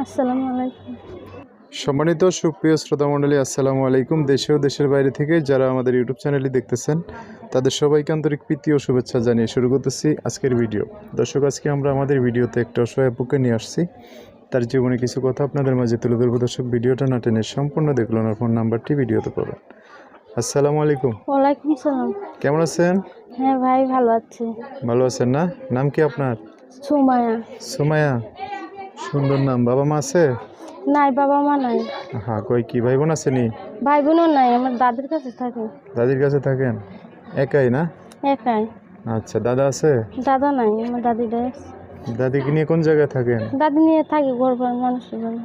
আসসালামু আলাইকুম। সম্মানিত সুপ্রিয় শ্রোতা মণ্ডলী আসসালামু আলাইকুম। দেশে ও দেশের বাইরে থেকে যারা আমাদের ইউটিউব চ্যানেলটি দেখতেছেন তাদের সবাইকে আন্তরিক প্রীতি ও শুভেচ্ছা জানিয়ে শুরু করতেছি আজকের ভিডিও। দর্শক আজকে আমরা আমাদের ভিডিওতে একটা অসহায় আপুকে নিয়ে আসছি। তার জীবনে কিছু কথা আপনাদের মাঝে তুলে ধরবো। দর্শক ভিডিওটা না টেনে সম্পূর্ণ দেখল না ফোন নাম্বারটি ভিডিওতে পাবেন আসসালামু আলাইকুম। ওয়ালাইকুম সালাম কেমন আছেন? হ্যাঁ ভাই ভালো আছি। ভালো আছেন না? নাম কি আপনার? সুমায়া। সুমায়া। সুন্দর নাম বাবা মা আছে? নাই বাবা মা নাই। হ্যাঁ কই কি ভাই বোন আসেনি ভাই বোনও নাই আমার দাদির কাছে থাকে। দাদির কাছে থাকেন? একাই না? একাই। আচ্ছা দাদা আছে? দাদা নাই আমার দাদি দেশ দাদিকে নিয়ে কোন জায়গায় থাকেন? দাদি নিয়ে থাকি গর্বের মানুষের বাড়ি।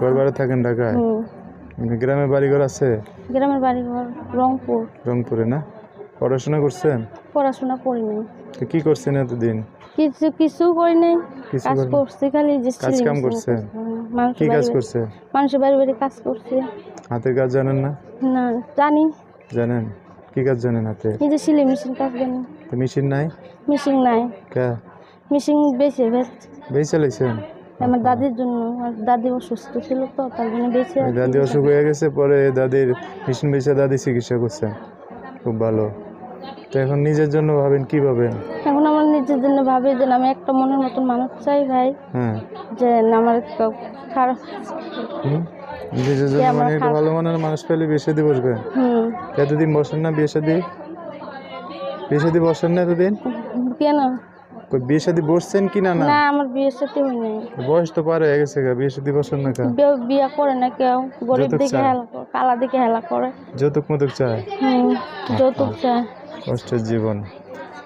ঘর বাড়ি থাকেন ঢাকায়? হুম। গ্রামে বাড়িঘর আছে? গ্রামের বাড়ি ঘর রংপুর। রংপুরে না? পড়াশোনা করছেন? পড়াশোনা করি নাই। তো কি করছেন এতদিন? কিছু কিছু করি নাই। কাজ করছি খালি যে কাজ কাম? করছি। হ্যাঁ, কি কাজ করছে? মানুষের বাড়ি বাড়ি কাজ করছে। হাতের কাজ জানেন না? না জানি। জানেন? কি কাজ জানেন হাতে? এই যে সিলাই মেশিন কাজ জানি। তো মেশিন নাই? মেশিন নাই। কে? মেশিন বেশি বেশ বেই চালাইছেন? আমার দাদির জন্য। দাদি অসুস্থ ছিল তো তার জন্য ওই দাদি অসুখ হয়ে গেছে পরে দাদির মেশিন বেচে দাদি চিকিৎসা করছেন খুব ভালো। তো এখন নিজের জন্য ভাবেন কি ভাবেন? এখন আমার নিজের জন্য ভাবি যে আমি একটা মনের মতন মানুষ চাই ভাই। হ্যাঁ। যে আমার খারাপ নিজের জন্য মানে একটু ভালো মনের মানুষ পেলে বিয়ে শাদী হুম। এতদিন বসেন না বিয়ে শাদী বিয়ে শাদী বসেন না এতদিন? কেন? বিয়ে শাদী বসছেন কি না না? আমার হয় বয়স তো পারে হয়ে গেছে গা বিয়ে শাদী বসেন না কা বিয়ে- বিয়ে করে না কেউ। গরিব? হেলা কালা দিকে হেলা করে। যৌতুক মতুক চায়? হুম যৌতুক চায়। কষ্টের জীবন।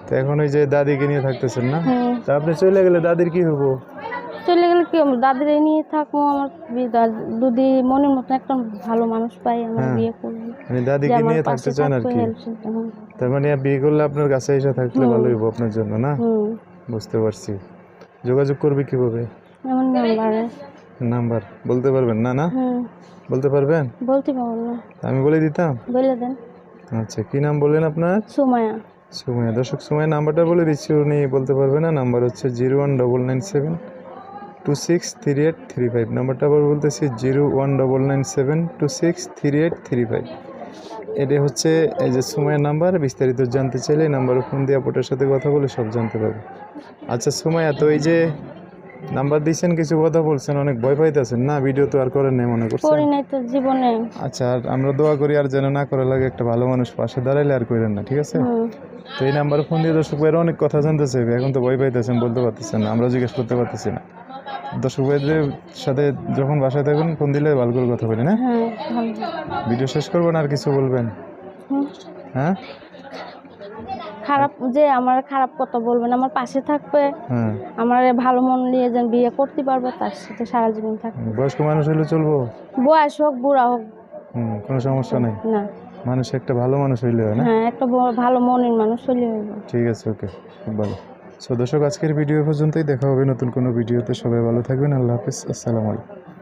তো এখন ওই যে দাদিকে নিয়ে থাকতেছেন না? তা আপনি চলে গেলে দাদির কি হব চলে গেলে কি আমার দাদির নিয়ে থাকব আমার দাদ- যদি মনের মতন একটা ভালো মানুষ পাই আমার হ্যাঁ। বিয়ে করব। মানে দাদিকে নিয়ে থাকতে চান আর কি। help তার মানে বিয়ে করলে আপনার কাছে এসে থাকলে ভালো হইব আপনার জন্য না? বুঝতে পারছি। যোগাযোগ করবে কীভাবে? এমন নাম্বারে। নাম্বার। বলতে পারবেন না না? বলতে পারবেন? বলতে পারব না। আমি বলে দিতাম? বলে দেন। আচ্ছা কি নাম বললেন আপনার? সুমায়া। সুমাইয়া দর্শক সময় নাম্বারটা বলে দিচ্ছি উনি বলতে পারবে না। নাম্বার হচ্ছে zero one double nine seven two six three eight three five. নাম্বারটা আবার বলতেছি zero one double nine seven two six three eight three five. এটা হচ্ছে এই যে সুমাইয়ের নাম্বার বিস্তারিত জানতে চাইলে নাম্বারে ফোন দিয়ে আপনার সাথে কথা বলে সব জানতে পারবে। আচ্ছা সুমাইয়া তো এই যে নাম্বার দিয়েছেন কিছু কথা বলছেন অনেক ভয় পাইতেছেন না? ভিডিও তো আর করেন নাই মনে করছেন? করি নাই তো জীবনে। আচ্ছা আর আমরা দোয়া করি আর যেন না করা লাগে একটা ভালো মানুষ পাশে দাঁড়াইলে আর করেন না ঠিক আছে? তো এই নাম্বারে ফোন দিয়ে দর্শক ভাইয়ের অনেক কথা জানতে চাইবে এখন তো ভয় পাইতেছেন বলতে পারতেছেন না আমরা জিজ্ঞেস করতে পারতেছি না। দর্শক ভাইদের সাথে যখন বাসায় থাকবেন ফোন দিলে ভালো করে কথা বলেন হ্যাঁ? হ্যাঁ ভিডিও শেষ করবেন আর কিছু বলবেন? হ্যাঁ? খারাপ যে আমার খারাপ কথা বলবেন আমার পাশে থাকবে আমার ভালো মন নিয়ে যেন বিয়ে করতে পারবে তার সাথে সারা জীবন থাকবে। বয়স্ক মানুষ হলে চলবো? বয়স হোক বুড়া হোক। হুম কোনো সমস্যা নেই? না। মানুষ একটা ভালো মানুষ হইলে হয় না? হ্যাঁ একটা ভালো মনের মানুষ হইলে হইব। ঠিক আছে ওকে খুব ভালো। সো দর্শক আজকের ভিডিও পর্যন্তই। দেখা হবে নতুন কোনো ভিডিওতে। সবাই ভালো থাকবেন। আল্লাহ হাফিজ। আসসালামু আলাইকুম।